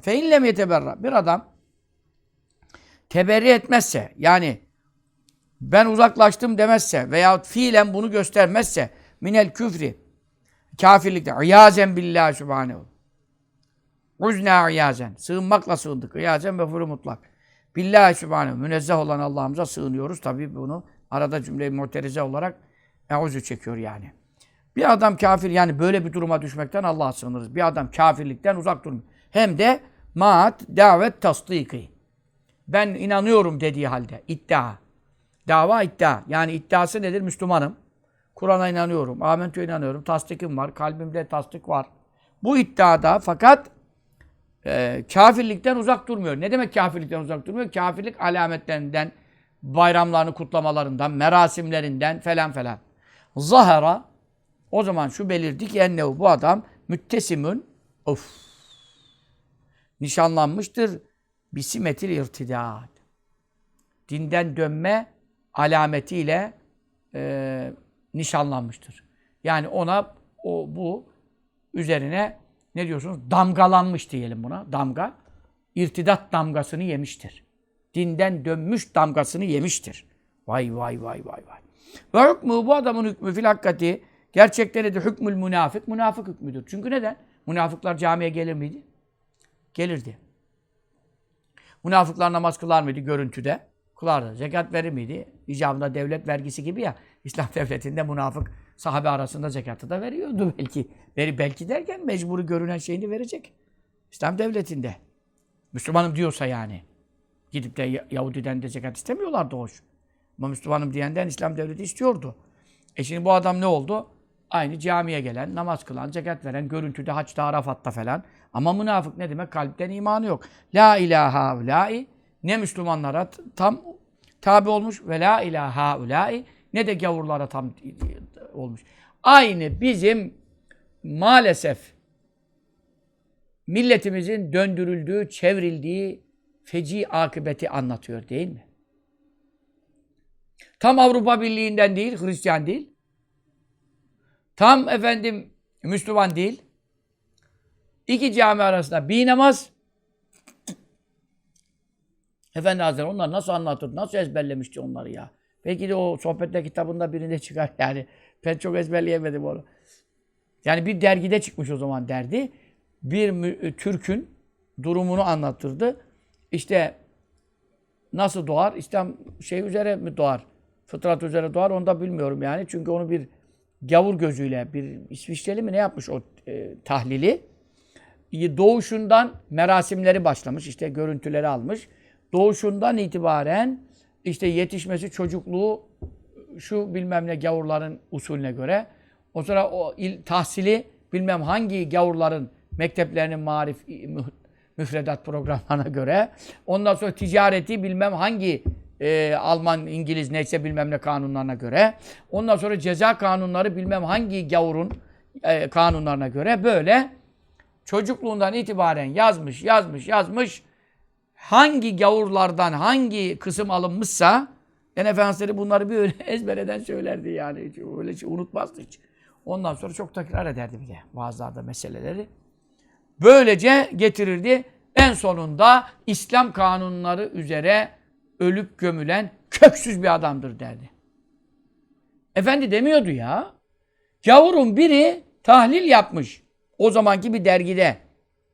Fe illem yeteberra. Bir adam teberri etmezse yani ben uzaklaştım demezse veya fiilen bunu göstermezse minel küfri kafirlikte iyazen billahi subhanehu uzna iyazen sığınmakla sığındık iyazen ve furu mutlak billahi subhanehu münezzeh olan Allah'ımıza sığınıyoruz tabi bunu arada cümle-i muterize olarak euzü çekiyor yani. Bir adam kafir yani böyle bir duruma düşmekten Allah'a sığınırız. Bir adam kafirlikten uzak durmuyor. Hem de maat davet tasdiki. Ben inanıyorum dediği halde iddia. Dava iddia. Yani iddiası nedir? Müslümanım. Kur'an'a inanıyorum. Amentü'ye inanıyorum. Tasdikim var. Kalbimde tasdik var. Bu iddiada fakat e, kafirlikten uzak durmuyor. Ne demek kafirlikten uzak durmuyor? Kafirlik alametlerinden, bayramlarını kutlamalarından, merasimlerinden falan falan. Zahara o zaman şu belirdi ki ennehu bu adam müttesimün of nişanlanmıştır bisimetil irtidat. Dinden dönme alametiyle e, nişanlanmıştır. Yani ona o bu üzerine ne diyorsunuz? Damgalanmış diyelim buna. Damga. İrtidat damgasını yemiştir. Dinden dönmüş damgasını yemiştir. Vay vay vay vay vay. Ve hükmü bu adamın hükmü fil hakikati gerçekten de hükmül münafık münafık hükmüdür. Çünkü neden? Münafıklar camiye gelir miydi? Gelirdi. Münafıklar namaz kılar mıydı görüntüde? Kılardı. Zekat verir miydi? İcabında devlet vergisi gibi ya. İslam devletinde münafık sahabe arasında zekatı da veriyordu belki. Veri belki derken mecburi görünen şeyini verecek. İslam devletinde. Müslümanım diyorsa yani. Gidip de Yahudi'den de zekat istemiyorlardı hoş. Ama Müslümanım diyenden İslam devleti istiyordu. E şimdi bu adam ne oldu? Aynı camiye gelen, namaz kılan, zekat veren, görüntüde, haçta, Arafat'ta falan. Ama münafık ne demek? Kalpten imanı yok. La ilaha ulai ne Müslümanlara tam tabi olmuş ve la ilaha ulai ne de gavurlara tam olmuş. Aynı bizim maalesef milletimizin döndürüldüğü, çevrildiği feci akıbeti anlatıyor değil mi? Tam Avrupa Birliği'nden değil, Hristiyan değil. Tam efendim Müslüman değil. İki cami arasında bir namaz. Efendi Hazretleri onlar nasıl anlatır, nasıl ezberlemişti onları ya. Belki de o sohbette kitabında birinde çıkar yani. Ben çok ezberleyemedim onu. Yani bir dergide çıkmış o zaman derdi. Bir Türk'ün durumunu anlatırdı. İşte nasıl doğar? İslam şey üzere mi doğar? Fıtrat üzere doğar onu da bilmiyorum yani. Çünkü onu bir gavur gözüyle, bir İsviçreli mi ne yapmış o e, tahlili? Doğuşundan merasimleri başlamış. işte görüntüleri almış. Doğuşundan itibaren işte yetişmesi, çocukluğu şu bilmem ne gavurların usulüne göre. O sonra o il, tahsili bilmem hangi gavurların mekteplerinin marif müfredat programlarına göre. Ondan sonra ticareti bilmem hangi e, Alman, İngiliz neyse bilmem ne kanunlarına göre. Ondan sonra ceza kanunları bilmem hangi gavurun e, kanunlarına göre böyle çocukluğundan itibaren yazmış, yazmış, yazmış. Hangi gavurlardan hangi kısım alınmışsa en Efendimiz bunları bir öyle ezbereden söylerdi yani. Hiç, öyle şey unutmazdı hiç. Ondan sonra çok tekrar ederdi bir de vaazlarda meseleleri. Böylece getirirdi. En sonunda İslam kanunları üzere ölüp gömülen köksüz bir adamdır derdi. Efendi demiyordu ya. Gavurun biri tahlil yapmış. O zamanki bir dergide.